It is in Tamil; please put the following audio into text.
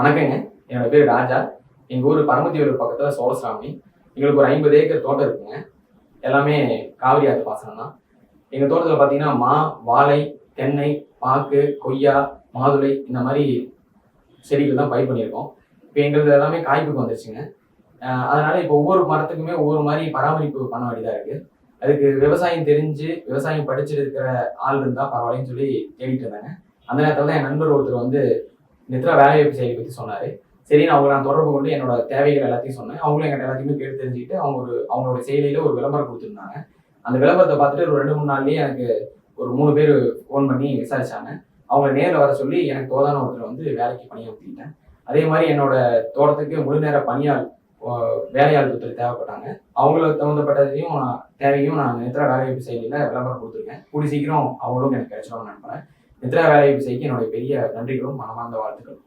வணக்கங்க. என்னோட பேர் ராஜா. எங்கள் ஊர் பரமத்தியூர் பக்கத்தில் சோழசாமி. எங்களுக்கு ஒரு ஐம்பது ஏக்கர் தோட்டம் இருக்குங்க. எல்லாமே காவிரி ஆற்று பாசனம் தான். எங்கள் தோட்டத்தில் பார்த்தீங்கன்னா மா வாழை தென்னை பாக்கு கொய்யா மாதுளை இந்த மாதிரி செடிகள் தான் பயிர் பண்ணியிருக்கோம். இப்போ எங்களுக்கு எல்லாமே காய்ப்புக்கு வந்துருச்சுங்க. அதனால் அதனால இப்போ ஒவ்வொரு மரத்துக்குமே ஒவ்வொரு மாதிரி பராமரிப்பு பண்ண வேண்டியதாக இருக்கு. அதுக்கு விவசாயம் தெரிஞ்சு விவசாயம் படிச்சுட்டு இருக்கிற ஆள் இருந்தால் பரவாயில்லன்னு சொல்லி தேடிட்டு இருந்தாங்க. அந்த நேரத்தில் தான் என் நண்பர் ஒருத்தர் வந்து நித்ரா வேலைவாய்ப்பு செயலி பற்றி சொன்னார். சரி நான் அவங்களை நான் தொடர்பு கொண்டு என்னோட தேவைகள் எல்லாத்தையும் சொன்னேன். அவங்களும் எங்கிட்ட எல்லாத்தையுமே கேட்டு தெரிஞ்சுக்கிட்டு அவங்க ஒரு அவங்களோட செயலியில் ஒரு விளம்பரம் கொடுத்துருந்தாங்க. அந்த விளம்பரத்தை பார்த்துட்டு ஒரு ரெண்டு மூணு நாள்லேயே எனக்கு ஒரு மூணு பேர் ஃபோன் பண்ணி விசாரிச்சாங்க. அவங்கள நேரில் வர சொல்லி எனக்கு தோதான ஒருத்தர் வந்து வேலைக்கு பணியாற்றிட்டேன் அதே மாதிரி என்னோட தோட்டத்துக்கு முழு நேர பணியாள் வேலையாள் ஒருத்தர் தேவைப்பட்டாங்க. அவங்களுக்கு தகுந்தப்பட்டதையும் நான் தேவையும் நான் நித்ரா வேலைவாய்ப்பு செயலியில் விளம்பரம் கொடுத்துருக்கேன். கூடி சீக்கிரம் அவங்களும் எனக்கு கிடைச்சிடும் நினைப்பேன் நித்ரா வேலைவாய்ப்பு செய்ய என்னுடைய பெரிய நன்றிகளும் மனமார்ந்த வாழ்த்துக்களும்.